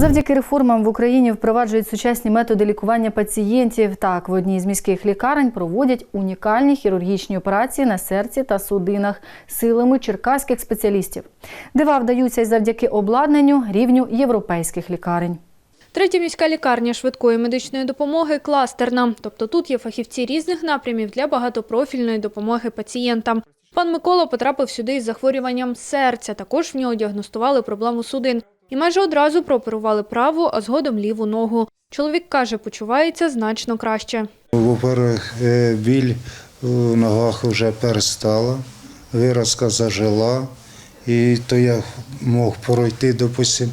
Завдяки реформам в Україні впроваджують сучасні методи лікування пацієнтів. Так, в одній з міських лікарень проводять унікальні хірургічні операції на серці та судинах силами черкаських спеціалістів. Дива вдаються й завдяки обладнанню рівню європейських лікарень. Третя міська лікарня швидкої медичної допомоги кластерна. Тобто тут є фахівці різних напрямів для багатопрофільної допомоги пацієнтам. Пан Микола потрапив сюди із захворюванням серця. Також в нього діагностували проблему судин. І майже одразу прооперували праву, а згодом ліву ногу. Чоловік каже, почувається значно краще. Во-первых, е, біль у ногах вже перестала, виразка зажила, і то я мог пройти, допустим,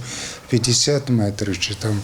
50 метрів чи там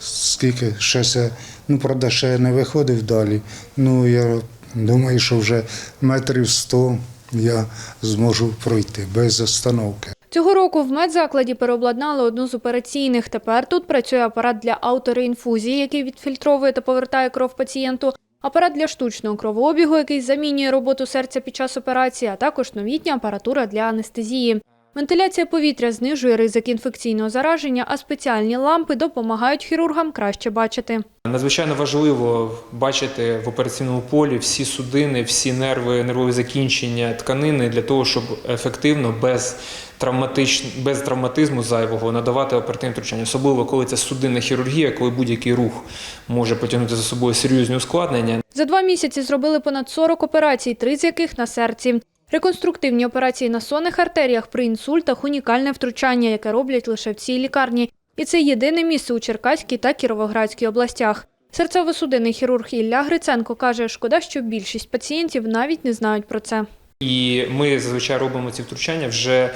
скільки, ще це, ну, правда, ще я не виходив далі. Ну, я думаю, що вже метрів 100 я зможу пройти без остановки. Цього року в медзакладі переобладнали одну з операційних. Тепер тут працює апарат для автореінфузії, який відфільтровує та повертає кров пацієнту, апарат для штучного кровообігу, який замінює роботу серця під час операції, а також новітня апаратура для анестезії. Вентиляція повітря знижує ризик інфекційного зараження, а спеціальні лампи допомагають хірургам краще бачити. Надзвичайно важливо бачити в операційному полі всі судини, всі нерви, нервові закінчення, тканини для того, щоб ефективно, без травматич... без травматизму зайвого надавати оперативне втручання. Особливо коли це судинна хірургія, коли будь-який рух може потягнути за собою серйозні ускладнення. За два місяці зробили понад 40 операцій, три з яких на серці. Реконструктивні операції на сонних артеріях при інсультах – унікальне втручання, яке роблять лише в цій лікарні. І це єдине місце у Черкаській та Кіровоградській областях. Серцево-судинний хірург Ілля Гриценко каже, шкода, що більшість пацієнтів навіть не знають про це. І ми зазвичай робимо ці втручання вже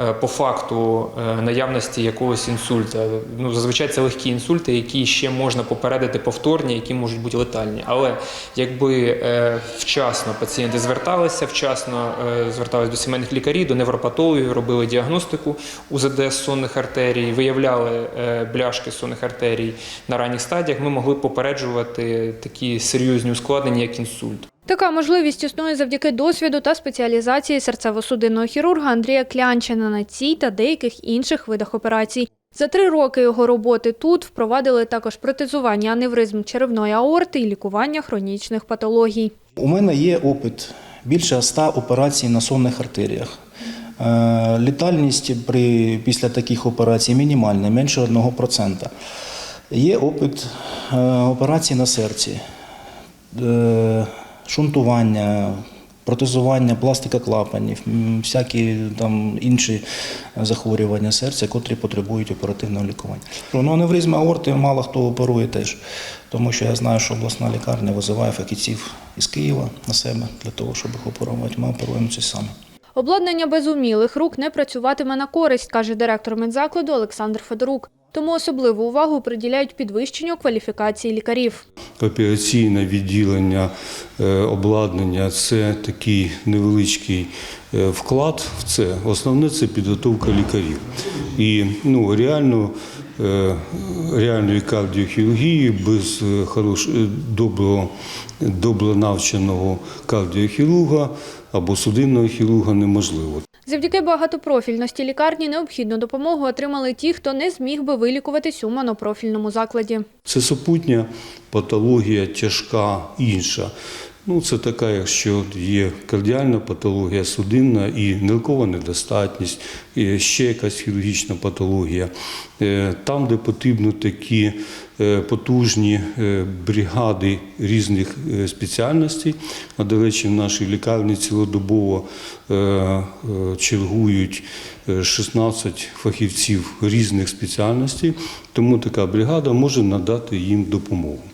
е, по факту е, наявності якогось інсульта. Ну, зазвичай це легкі інсульти, які ще можна попередити повторні, які можуть бути летальні. Але якби е, вчасно пацієнти зверталися, вчасно зверталися до сімейних лікарів, до невропатологів, робили діагностику УЗД сонних артерій, виявляли бляшки сонних артерій на ранніх стадіях, ми могли попереджувати такі серйозні ускладнення, як інсульт. Така можливість існує завдяки досвіду та спеціалізації серцево-судинного хірурга Андрія Клянчина на цій та деяких інших видах операцій. За три роки його роботи тут впровадили також протезування аневризм черевної аорти і лікування хронічних патологій. У мене є опит більше 100 операцій на сонних артеріях. Е, Літальність при, після таких операцій мінімальна, менше 1%. Є опит е, операцій на серці, е, шунтування, протезування, пластика клапанів, всякі там інші захворювання серця, котрі потребують оперативного лікування. Ну, аневризми аорти мало хто оперує теж, тому що я знаю, що обласна лікарня визиває фахівців із Києва на себе для того, щоб їх оперувати. Ми оперуємо це самі. Обладнання без умілих рук не працюватиме на користь, каже директор медзакладу Олександр Федорук. Тому особливу увагу приділяють підвищенню кваліфікації лікарів. Операційне відділення е, обладнання це такий невеличкий е, вклад в це. Основне це підготовка лікарів. І ну, реально, е, реальної кардіохірургії без хорош, доброго, навченого кардіохірурга або судинного хірурга неможливо. Завдяки багатопрофільності лікарні необхідну допомогу отримали ті, хто не зміг би вилікуватись у монопрофільному закладі. Це супутня патологія, тяжка, інша. Ну, це така, якщо є кардіальна патологія, судинна і ниркова недостатність, ще якась хірургічна патологія. Е, Там, де потрібно такі е, потужні е, бригади різних спеціальностей, а до речі, в нашій лікарні цілодобово чергують е, 16 фахівців різних спеціальностей, тому така бригада може надати їм допомогу.